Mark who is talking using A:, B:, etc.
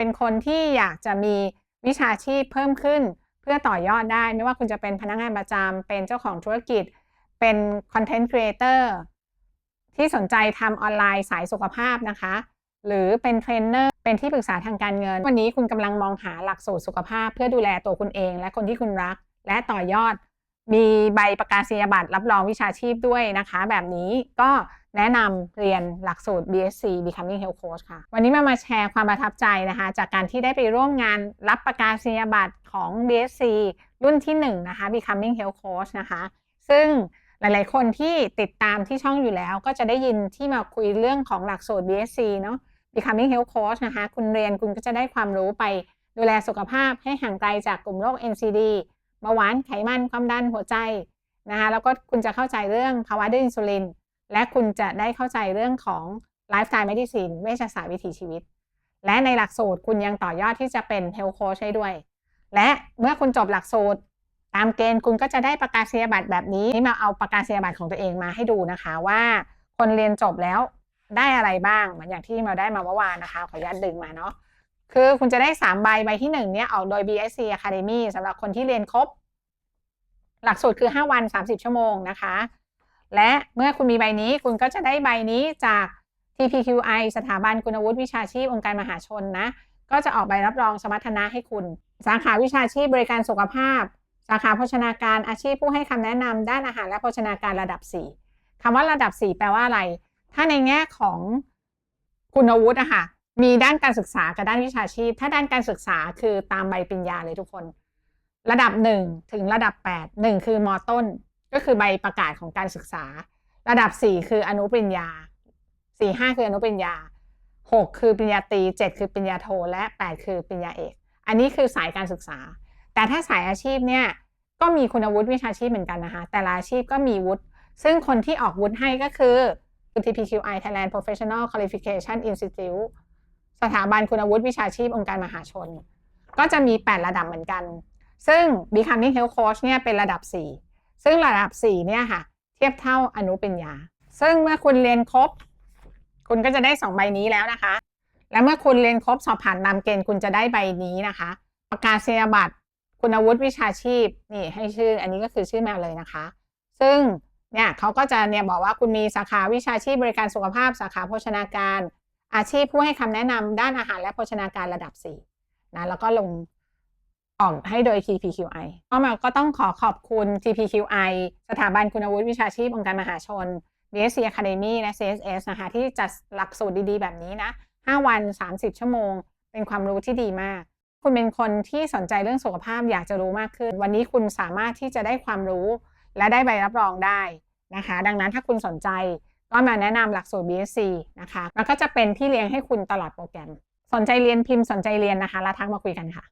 A: เป็นคนที่อยากจะมีวิชาชีพเพิ่มขึ้น เพื่อต่อยอดได้ไม่ว่าคุณจะเป็นพนักงานประจำเป็นเจ้าของธุรกิจ เป็นคอนเทนต์ครีเอเตอร์ที่สนใจทำออนไลน์สายสุขภาพนะคะ หรือเป็นเทรนเนอร์เป็นที่ปรึกษาทางการเงิน วันนี้คุณกำลังมองหาหลักสูตรสุขภาพ เพื่อดูแลตัวคุณเอง และคนที่คุณรัก และต่อยอด มีใบประกาศนียบัตรรับรองวิชาชีพด้วยนะคะ แบบนี้ก็ แนะนำเรียนหลักสูตร BSc Becoming Health Coach ค่ะ วันนี้มามาแชร์ความประทับใจนะคะ จากการที่ได้ไปร่วมงานรับประกาศนียบัตรของ BSc รุ่นที่1นะคะ Becoming Health Coach นะคะ ซึ่งหลายๆ คนที่ติดตามที่ช่องอยู่แล้วก็จะได้ยินที่มาคุยเรื่องของหลักสูตร BSc เนาะ Becoming Health Coach นะคะ คุณเรียนคุณก็จะได้ความรู้ไปดูแลสุขภาพให้ห่างไกลจากกลุ่มโรค NCD เบาหวานไขมันความดันหัวใจนะคะแล้วก็คุณจะเข้าใจเรื่องภาวะดื้ออินซูลิน และคุณจะได้เข้าใจเรื่องของไลฟ์สไตล์เมดิซินเวชศาสตร์วิถีชีวิต และในหลักสูตรคุณยังต่อยอดที่จะเป็นเฮลโคชให้ด้วย และเมื่อคุณจบหลักสูตร ตามเกณฑ์คุณก็จะได้ประกาศนียบัตรแบบนี้นี่มาเอาประกาศนียบัตรของตัวเองมาให้ดูนะคะว่าคนเรียนจบแล้วได้อะไรบ้างเหมือนอย่างที่มาได้มาเมื่อวานนะคะ ขออนุญาตดึงมาเนาะคือคุณจะได้ 3 ใบใบที่ 1 เนี่ยออกโดย BSc Academy สำหรับคนที่เรียนครบ หลักสูตรคือ 5 วัน 30 ชั่วโมงนะคะ และเมื่อคุณมีใบนี้คุณก็จะได้ใบนี้จาก TPQI สถาบันคุณวุฒิวิชาชีพองค์การมหาชนนะ ก็จะออกใบรับรองสมรรถนะให้คุณ สาขาวิชาชีพบริการสุขภาพ สาขาโภชนาการอาชีพผู้ให้คำแนะนำด้านอาหารและโภชนาการระดับ 4คำว่าระดับ 4 แปลว่าอะไร ถ้าในแง่ของคุณวุฒิอะค่ะมีด้านการศึกษากับด้านวิชาชีพ ถ้าด้านการศึกษาคือตามใบปริญญาเลยทุกคน ระดับ 1 ถึงระดับ 8 1 คือมอต้น ก็คือใบประกาศของการศึกษา ระดับ 4 คืออนุปริญญา 4 5 คืออนุปริญญา 6 คือปริญญาตรี7 คือปริญญาโท และ 8 คือปริญญาเอก อันนี้คือสายการศึกษา แต่ถ้าสายอาชีพเนี่ยก็มีคุณวุฒิวิชาชีพเหมือนกันนะคะ แต่ละอาชีพก็มีวุฒิ ซึ่งคนที่ออกวุฒิให้ก็คือ TPQI Thailand Professional Qualification Institute สถาบันคุณวุฒิวิชาชีพองค์การมหาชน ก็จะมี 8 ระดับเหมือนกัน ซึ่ง Becoming Health Coach เนี่ยเป็นระดับ 4 ซึ่งระดับ 4 เนี่ยค่ะ เทียบเท่าอนุปริญญา ซึ่งเมื่อคุณเรียนครบ คุณก็จะได้ 2 ใบนี้แล้วนะคะ และเมื่อคุณเรียนครบสอบผ่านตามเกณฑ์คุณจะได้ใบนี้นะคะ ประกาศนียบัตรคุณวุฒิวิชาชีพนี่ให้ชื่อ อันนี้ก็คือชื่อมาเลยนะคะ ซึ่งเนี่ยเขาก็จะเนี่ยบอกว่าคุณมีสาขาวิชาชีพบริการสุขภาพ สาขาโภชนาการ อาชีพผู้ให้คำแนะนำด้านอาหารและโภชนาการระดับ4นะแล้วก็ลง ออกให้โดย TPQI ก็มาก็ต้องขอขอบคุณ TPQI สถาบันคุณวุฒิวิชาชีพองค์การมหาชน BSc Academy และ CSS นะคะที่จัดหลักสูตรดีๆ แบบนี้นะ 5 วัน 30 ชั่วโมง เป็นความรู้ที่ดีมาก คุณเป็นคนที่สนใจเรื่องสุขภาพอยากจะรู้มากขึ้น วันนี้คุณสามารถที่จะได้ความรู้ และได้ใบรับรองได้นะคะ ดังนั้นถ้าคุณสนใจก็มาแนะนำหลักสูตร BSc นะคะแล้วก็จะเป็นพี่เลี้ยงให้คุณตลอดโปรแกรม สนใจเรียนพิมพ์สนใจเรียนนะคะ แล้วทักมาคุยกันค่ะ